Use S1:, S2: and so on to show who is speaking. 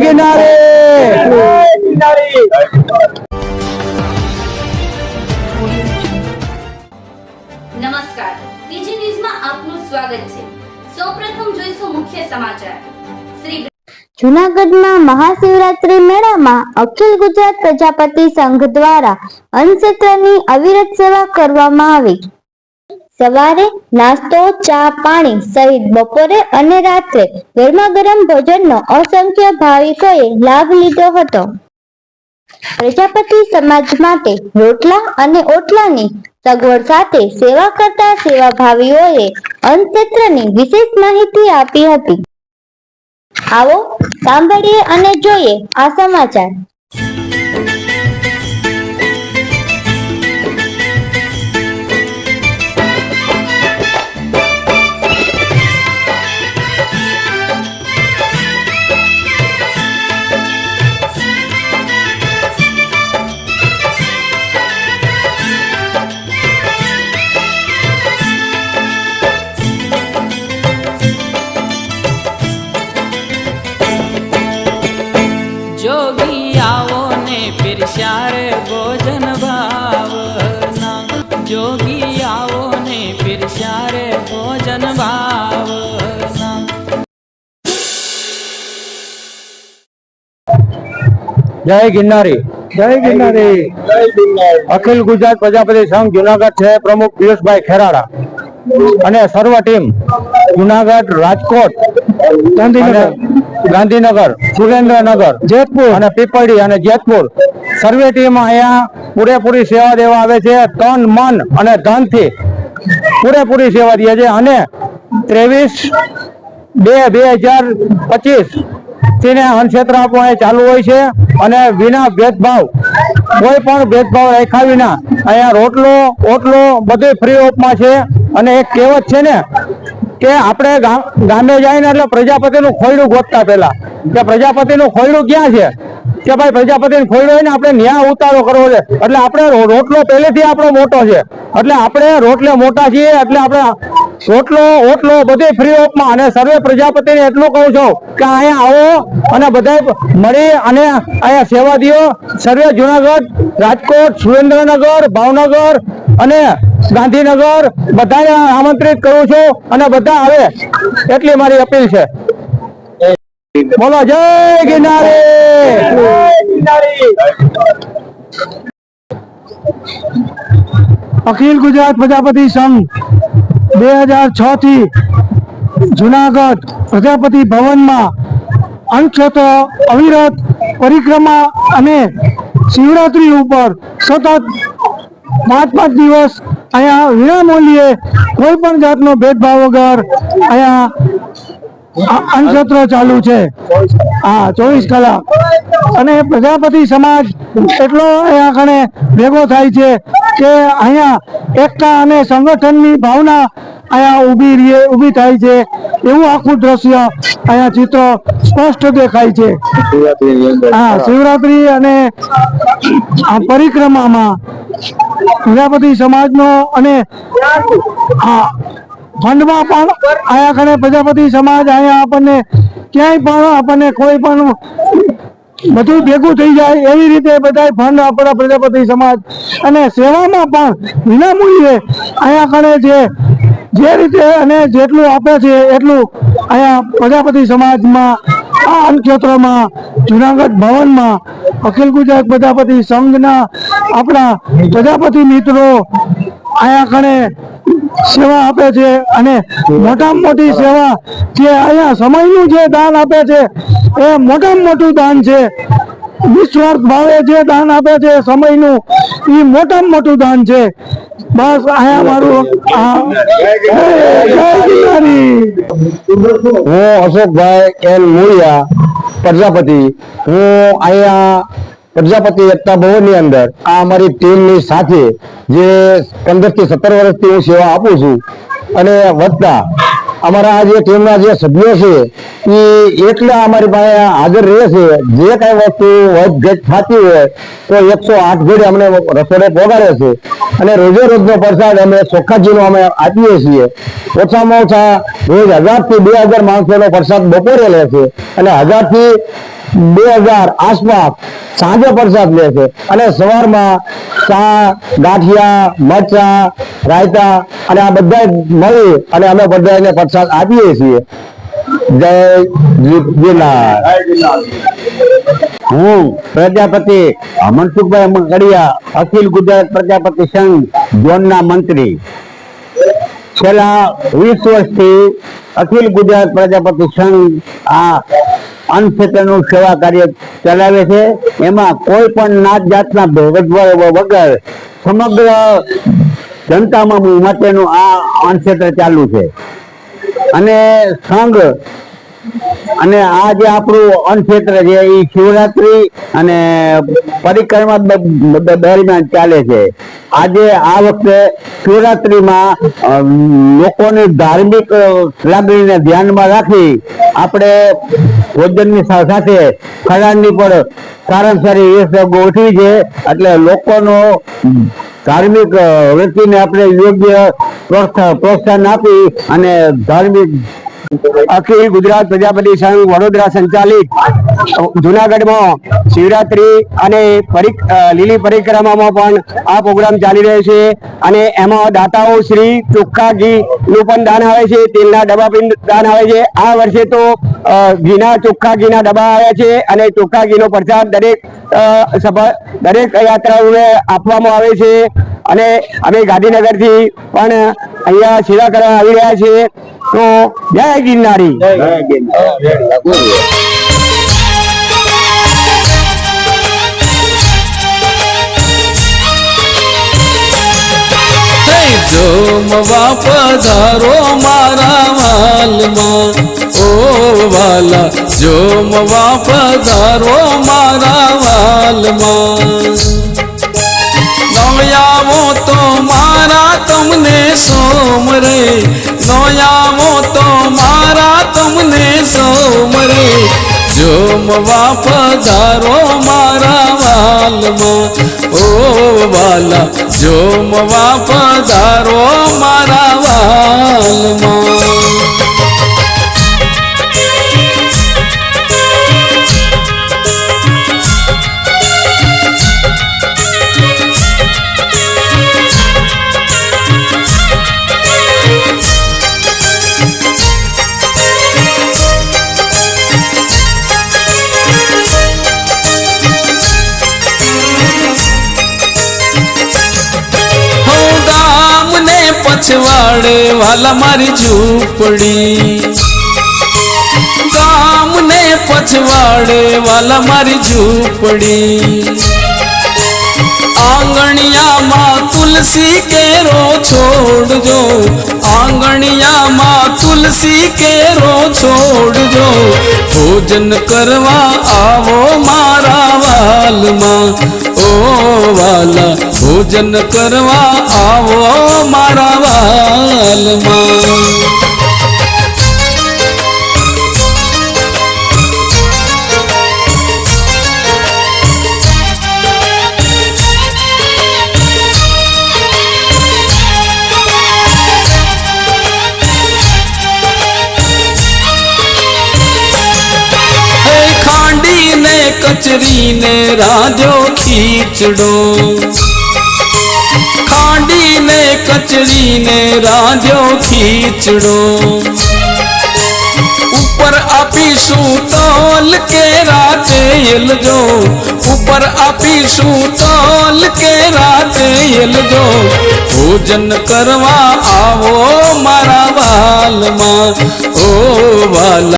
S1: ગિરનારી
S2: નમસ્કાર. પીજી ન્યૂઝમાં આપનું સ્વાગત છે. સૌપ્રથમ જોઈશું મુખ્ય સમાચાર. શ્રી
S3: જૂનાગઢમાં મહાશિવરાત્રી મેળામાં અખિલ ગુજરાત પ્રજાપતિ સંઘ દ્વારા અન્નક્ષેત્રની અવિરત સેવા કરવામાં આવી. સવારે નાસ્તો, ચા, પાણી સહિત બપોરે અને રાત્રે ગરમા ગરમ ભોજનનો અસંખ્ય ભાવિકોએ લાભ લીધો હતો. પ્રજાપતિ સમાજ માટે રોટલા અને ઓટલાની સગવડ સાથે સેવા કરતા સેવાભાવીઓએ અંતક્ષેત્રની વિશેષ માહિતી આપી હતી. આવો સાંભળીએ અને જોઈએ આ સમાચાર.
S1: જય ગિરનારી. જય ગિરનારી. અખિલ ગુજરાત પ્રજાપતિ સંઘ જુનાગઢ છે પ્રમુખ પિયુષભાઈ ખેરાડા. અને સર્વ ટીમ જુનાગઢ રાજકોટ ગાંધીનગર. ગાંધીનગર સુરેન્દ્રનગર જેતપુર. અને પીપળી અને જેતપુર. સર્વે ટીમ અહીંયા પૂરેપૂરી સેવા દેવા આવે છે તન મન અને ધનથી પૂરેપૂરી સેવા દે છે. અને ત્રેવીસ બે બે હજાર પચીસ તેને અન્નક્ષેત્ર આપવા ચાલુ હોય છે અને વિના ભેદભાવ, કોઈ પણ ભેદભાવ રાખ્યા વિના અહીંયા રોટલો, ઓટલો બધું ફ્રી ઓફમાં છે. અને એક કહેવત છે ને કે આપણે ગામે જઈને એટલે પ્રજાપતિનું ખોયડું ગોતતા પહેલા. કે પ્રજાપતિનું ખોયડું ક્યાં છે? કે ભાઈ પ્રજાપતિનું ખોયડું હોય ને આપણે ન્યાય ઉતારો કરવો છે. એટલે આપણે રોટલો પહેલેથી આપણો મોટો છે. એટલે આપણે રોટલે મોટા છીએ, એટલે આપણે રોટલો ઓટલો બધે ફ્રી ઓફમાં અને સર્વે પ્રજાપતિને એટલું કહું છું કે અહીંયા આવો અને બધા મળી અને અહીંયા સેવા દો. સર્વે જુનાગઢ, રાજકોટ, સુરેન્દ્રનગર, ભાવનગર અને ગાંધીનગર બધાને આમંત્રિત કરું છું અને બધા આવે. એટલી મારી અપીલ છે. બોલો, જય ગિનારે
S4: અખિલ ગુજરાત પ્રજાપતિ સંઘ. બે હજાર છ થી જુનાગઢ પ્રજાપતિ ભવનમાં અંક્ષેત્ર અવિરત પરિક્રમા અને શિવરાત્રી ઉપર સતત પાંચ પાંચ દિવસ અહીંયા વિનામૂલ્યે કોઈ પણ જાતનો ભેદભાવ વગર અહીંયા આ ચાલુ છે. હા ચોવીસ કલાક. અને પ્રજાપતિ સમાજ એટલો કણે ભેગો થાય છે કે અહીંયા એકતા અને સંગઠનની ભાવના અહીંયા ઊભી રહે, ઊભી થાય છે. એવું આખું દ્રશ્ય અહીંયા ચિત્ર સ્પષ્ટ દેખાય છે. હા, શિવરાત્રી અને આ પરિક્રમામાં પ્રજાપતિ સમાજનો અને હા ફંડમાં પણ અહીંયા કણે પ્રજાપતિ સમાજ અહીંયા આપણને ક્યાંય પણ આપણને કોઈ પણ બધું ભેગું થઈ જાય એવી રીતે બધા ફંડ આપણા પ્રજાપતિ સમાજ અને સેવામાં પણ વિનામૂલ્યે અહીંયા કણે જે જે રીતે અને જેટલું આપે છે એટલું અહીંયા પ્રજાપતિ સમાજમાં, આ અન્નક્ષેત્રમાં જુનાગઢ ભવનમાં, અખિલ ગુજરાત પ્રજાપતિ સંઘના આપણા પ્રજાપતિ મિત્રો અહીંયા કણે સેવા આપે છે અને મોટામાં મોટી સેવા જે અહીંયા સમયનું જે દાન આપે છે, એ મોટામાં મોટું દાન છે. નિસ્વાર્થ ભાવે જે દાન આપે છે સમયનું, એ મોટામાં મોટું દાન છે. બસ આયા મારું
S1: હું અશોકભાઈ એન મુળિયા, પ્રજાપતિ. હું અહીંયા પ્રજાપતિ એકતા ભવનની અંદર આ અમારી ટીમની સાથે જે પંદરથી સત્તર વર્ષથી હું સેવા આપું છું અને વધતા
S5: અમારા જે ટીમના જે સભ્યો છે, એ એટલા અમારી પાસે હાજર રહે છે. જે કઈ વસ્તુ વધઘટ થતી હોય, તો એકસો આઠ ઘડી અમને રસોડે પહોંચાડે છે. અને રોજે રોજનો પ્રસાદ અમે ચોખ્ખાજીનો અમે આપીએ છીએ. ઓછામાં ઓછા રોજ હજારથી બે હજાર માણસોનો પ્રસાદ બપોરે લે છે અને હજારથી બે હજાર આસપાસ સાંજે પ્રસાદ લે છે. અને સવારમાં ચા, ગાંઠિયા, મરચા, રાયતા અને આ બધા મળી અને અમે બધા એને પ્રસાદ આપીએ છીએ. જય હું પ્રજાપતિ મનસુખભાઈ મકડિયા અખિલ ગુજરાત પ્રજાપતિ સંઘ, ઝોનના મંત્રી. છેલ્લા વીસ વર્ષથી અખિલ ગુજરાત પ્રજાપતિ સંઘ આ અન્નક્ષેત્રનું સેવા કાર્ય ચલાવે છે. એમાં કોઈ પણ નાત જાતના ભેદભાવ વગર સમગ્ર જનતામાં માટેનું આ અન્નક્ષેત્ર ચાલુ છે. અને સંઘ અને આ જે આપણું અન્નક્ષેત્ર છે, એ શિવરાત્રી અને પરિક્રમા દરમિયાન ચાલે છે. આજે આ વખતે શિવરાત્રીમાં લોકોની ધાર્મિક લાગણીને ધ્યાનમાં રાખી આપણે ભોજનની સાથે ખરાની પણ સારામાં સારી વ્યવસ્થા ગોઠવી છે. એટલે લોકોનો ધાર્મિક વૃત્તિને આપણે યોગ્ય પ્રોત્સાહન આપી અને ધાર્મિક અખિલ ગુજરાત પ્રજાપતિ સંઘ વડોદરા સંચાલિત જુનાગઢમાં શિવરાત્રી અને લીલી પરિક્રમામાં પણ આ પ્રોગ્રામ ચાલી રહ્યો છે અને એમાં દાતાઓ શ્રી ચોખ્ખા ઘી નું પણ દાન આવે છે, તેલના ડબ્બા પણ દાન આવે છે. આ વર્ષે તો ઘીના ચોખ્ખા ઘીના ડબ્બા આવ્યા છે અને ચોખ્ખા ઘીનો પ્રચાર દરેક દરેક યાત્રાઓને આપવામાં આવે છે. અને અમે ગાંધીનગરથી પણ અહીંયા સેવા કરવા આવી રહ્યા છીએ. તો જય ગિરનારી.
S6: જોમવા પધારો મારા વાલમાં. ઓ વાલા જોમવા પધારો મારા વાલમાં. નોયાવો તો મારા તમને સોમ રે તો મારા તમને સોમ રે જોમવા પધારો મારા વાલમાં. ઓ વાલા, જોમવા પધારો મારા વાલમાં. પછવાડે વાલા મારી ઝૂંપડી. ગામને પછવાડે વાલા મારી ઝૂંપડી. આંગણિયામાં તુલસી કેરો છોડજો, આંગણિયામાં તુલસી કેરો છોડજો. ભોજન કરવા આવો મારા વાલમાં. ઓ વાલા, ભોજન કરવા આવો મારા વાલમાં. કચરીને રાજો ખીચડો. ખાંડીને કચરીને રાજો ખીચડો. ઉપર આપીશું તોલ કે રાતે એલજો. ઉપર આપીશું તોલ કે રાતે એલજો. ભોજન કરવા આવો મારા વાલમાં. ઓ વાલા